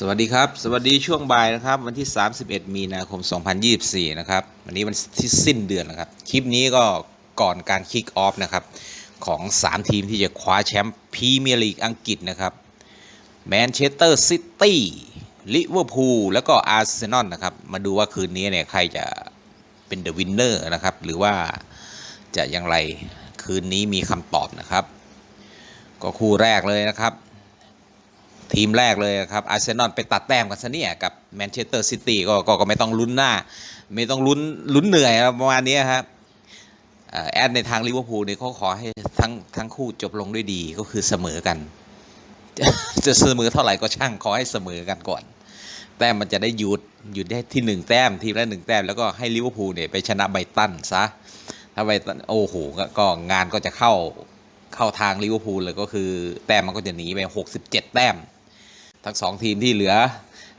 สวัสดีครับ สวัสดีช่วงบ่ายนะครับ วันที่ 31 มีนาคม 2024 นะครับ วันนี้วันที่สิ้นเดือนนะครับ คลิปนี้ก็ก่อนการคิกออฟนะครับ ของ 3 ทีมที่จะคว้าแชมป์พรีเมียร์ลีกอังกฤษนะครับแมนเชสเตอร์ซิตี้ลิเวอร์พูลแล้วก็อาร์เซนอลนะครับ มาดูว่าคืนนี้เนี่ยใครจะเป็นเดอะวินเนอร์นะครับ หรือว่าจะอย่างไรคืนนี้มีคำตอบนะครับ ก็คู่แรกเลยนะครับ ทีมแรกเลยครับอาร์เซนอลไปตัดแต้มกันซะเนี่ยกับแมนเชสเตอร์ซิตี้ก็ก็ไม่ต้องลุ้นหน้า ไม่ต้องลุ้นลุ้นเหนื่อยประมาณนี้ครับอแอดในทางลิเวอร์พูลเนี่ยเขาขอให้ทั้งทั้งคู่จบลงด้วยดีก็คือเสมอกัน จะเสมอเท่าไหร่ก็ช่างขอให้เสมอกันก่อน แต้มมันจะได้หยุดหยุดได้ที่หนึ่งแต้มทีมละหนึ่งแต้มแล้วก็ให้ลิเวอร์พูลเนี่ยไปชนะไบตันซะถ้าไบตันโอ้โหก็ก็งานก็จะเข้าเข้าทางลิเวอร์พูลเลยก็คือ แต้มมันก็จะหนีไป 67 แต้ม ทั้งสองทีมที่เหลือ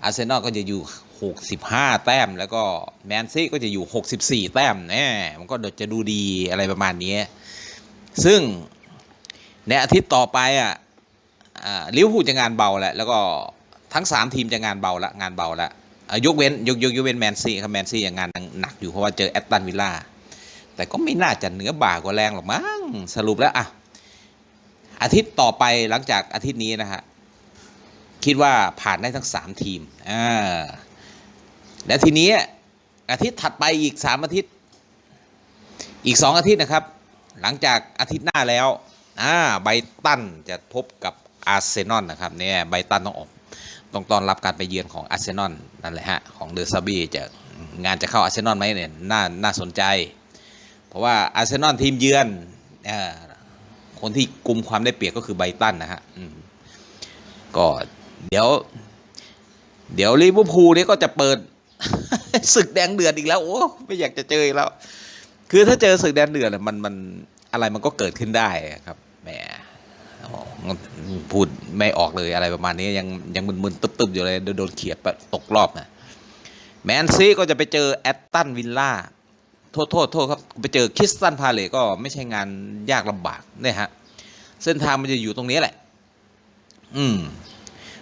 อาร์เซนอลก็จะอยู่ 65 แต้ม แล้วก็แมนซีก็จะอยู่ 64 แต้มแหมมันก็จะดูดีอะไรประมาณนี้ ซึ่งในอาทิตย์ต่อไปอะอ่าลิเวอร์พูลจะงานเบาแหละแล้วก็ทั้ง 3 ทีมจะงานเบาละงานเบาละอะยกเว้นยกยกยกเว้นแมนซีครับแมนซียังงานหนักอยู่เพราะว่าเจอแอตตันวิลล่าแต่ก็ไม่น่าจะเหนือบ่ากว่าแรงหรอกมั้งสรุปแล้วอะอาทิตย์ต่อไปหลังจากอาทิตย์นี้นะฮะ คิดว่าผ่านได้ทั้ง 3 ทีมอ่าแล้วทีนี้อาทิตย์ถัดไปอีก 3 อาทิตย์ อีก 2 อาทิตย์นะครับ หลังจากอาทิตย์หน้าแล้วอ่าไบตันจะพบกับอาร์เซนอลนะครับเนี่ยไบตันต้องออกต้องต้อนรับการไปเยือนของอาร์เซนอลนั่นแหละฮะของเดอร์ซาบีจะงานจะเข้าอาร์เซนอลไหมเนี่ยน่าน่าสนใจ เพราะว่าอาร์เซนอลทีมเยือนอ่าคนที่กลุ่มความได้เปรียบก็คือไบตันนะฮะอืมก็ เดี๋ยว เดี๋ยวลิเวอร์พูลนี่ก็จะเปิดศึกแดงเดือดอีกแล้ว โอ้ไม่อยากจะเจออีกแล้ว คือถ้าเจอศึกแดงเดือดมันมันอะไรมันก็เกิดขึ้นได้ครับแหมพูดไม่ออกเลยอะไรประมาณนี้ยังยังมึนๆตึบๆอยู่เลยโดนเขียบตกรอบนะแมนซีก็จะไปเจอแอตตันวิลล่าโทษโทษโทษครับ ไปเจอคริสตันพาเลก็ไม่ใช่งานยากลำบากเนี่ยฮะ เส้นทางมันจะอยู่ตรงนี้แหละ อืม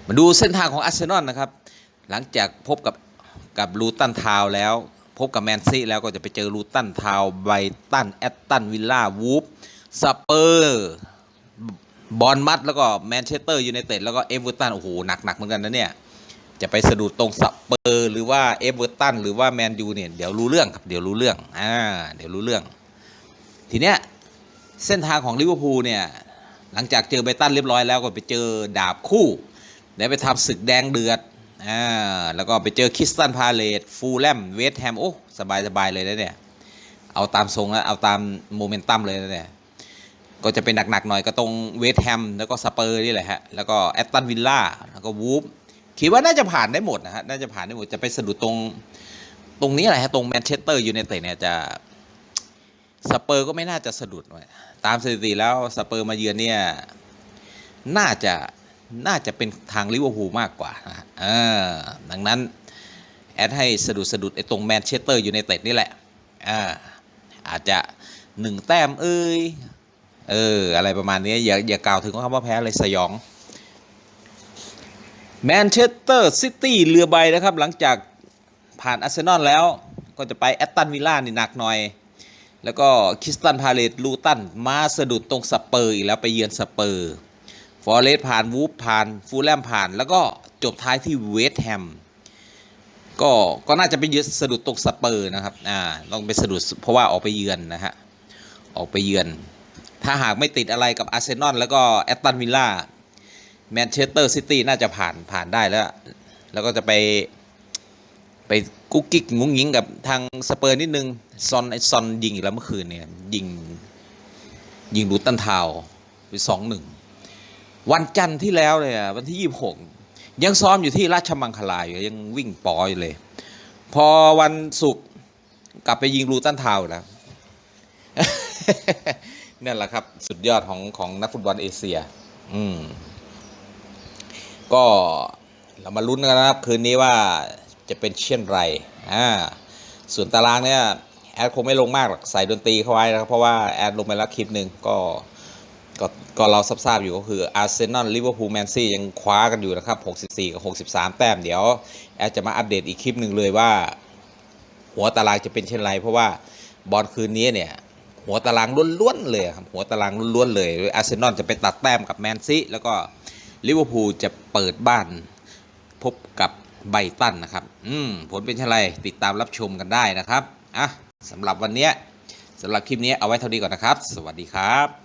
มาดูเส้นทางของอาร์เซนอลนะครับ หลังจากพบกับกับลูตันทาวแล้ว พบกับแมนซีแล้วก็จะไปเจอลูตันทาวไบตันแอตตันวิลล่าวูฟสเปอร์บอลมัดแล้วก็แมนเชสเตอร์ยูไนเต็ดแล้วก็เอเวอร์ตันโอ้โหหนักหนักเหมือนกันนะเนี่ย จะไปสะดุดตรงสเปอร์หรือว่าเอเวอร์ตันหรือว่าแมนยูเนี่ยเดี๋ยวรู้เรื่องครับเดี๋ยวรู้เรื่องอ่าเดี๋ยวรู้เรื่อง ทีเนี้ยเส้นทางของลิเวอร์พูลเนี่ยหลังจากเจอไบตันเรียบร้อยแล้วก็ไปเจอดาบคู่ ได้ไปทำศึกแดงเดือดอ่าแล้วก็ไปเจอคริสตันพาเลตฟูลแลมเวสต์แฮมโอ้สบายสบายเลยนะเนี่ย เอาตามทรงแล้วเอาตามโมเมนตัมเลยนะเนี่ยก็จะเป็นหนัก ๆ หน่อยก็ตรงเวสต์แฮมแล้วก็สเปอร์นี่แหละฮะ แล้วก็แอตตันวิลล่าแล้วก็วูฟคิดว่าน่าจะผ่านได้หมดนะฮะ น่าจะผ่านได้หมด จะไปสะดุดตรงตรงนี้แหละฮะ ตรงแมนเชสเตอร์ยูไนเต็ดเนี่ยจะสเปอร์ก็ไม่น่าจะสะดุดไว้ตามสถิติแล้วสเปอร์มาเยือนเนี่ย น่าจะ น่าจะเป็นทางลิเวอร์พูลมากกว่านะเออดังนั้น แอดให้สะดุดสะดุดไอ้ตรงแมนเชสเตอร์อยูไนเต็ดนี่แหละอ่าอาจจะหนึ่งแต้มเอ้ยเอออะไรประมาณนี้อย่าอย่ากล่าวถึงคำว่าแพ้เลยสยองแมนเชสเตอร์ซิตี้เรือใบนะครับ หลังจากผ่านอาร์เซนอลแล้วก็จะไปแอตตันวิลล่านี่หนักหน่อย แล้วก็คริสตันพาเลตลูตันมาสะดุดตรงสเปอร์อีกแล้วไปเยือนสเปอร์ ฟอร์เรสผ่านวูฟผ่านฟูลแลมผ่าน แล้วก็จบท้ายที่เวสต์แฮมก็ก็น่าจะไปยืนสะดุดตรงสเปอร์นะครับอ่าต้องไปสะดุดเพราะว่าออกไปเยือนนะฮะออกไปเยือน ถ้าหากไม่ติดอะไรกับอาร์เซนอลแล้วก็แอตตันวิลล่าแมนเชสเตอร์ซิตี้น่าจะผ่านผ่านได้แล้ว แล้วก็จะไปไปกุ๊กกิ๊กงุ้งยิงกับทางสเปอร์นิดนึง ซอนไอซอนยิงอีกแล้วเมื่อคืนเนี่ยยิงยิงรูตันทาวไปสองหนึ่ง วันจันทร์ที่แล้วเลยอะวันที่ยี่หกยังซ้อมอยู่ที่ราชมังคลาอยู่ยังวิ่งปอยเลย พอวันศุกร์กลับไปยิงรูตันทาวแล้วนั่นแหละครับ สุดยอดของของนักฟุตบอลเอเชีย อืม ก็เรามาลุ้นกันนะครับ คืนนี้ว่าจะเป็นเช่นไร อ่า ส่วนตารางเนี่ย แอดคงไม่ลงมากหรอก ใส่ดนตรีเข้าไว้นะครับ เพราะว่าแอดลงไปแล้วคลิปหนึ่งก็ ก็ก็เราทราบอยู่ก็คืออาร์เซนอลลิเวอร์พูลแมนซียังคว้ากันอยู่นะครับ 64 กับ 63 แต้มเดี๋ยว แอดจะมาอัปเดตอีกคลิปหนึ่งเลยว่า หัวตารางจะเป็นเช่นไร เพราะว่าบอลคืนนี้เนี่ย หัวตารางล้วนๆเลยครับหัวตารางล้วนๆเลยอาร์เซนอลจะไปตัดแต้มกับแมนซีแล้วก็ลิเวอร์พูลจะเปิดบ้านพบกับไบตันนะครับ อืมผลเป็นเช่นไรติดตามรับชมกันได้นะครับอะสำหรับวันนี้สำหรับคลิปนี้เอาไว้เท่านี้ก่อนนะครับ สวัสดีครับ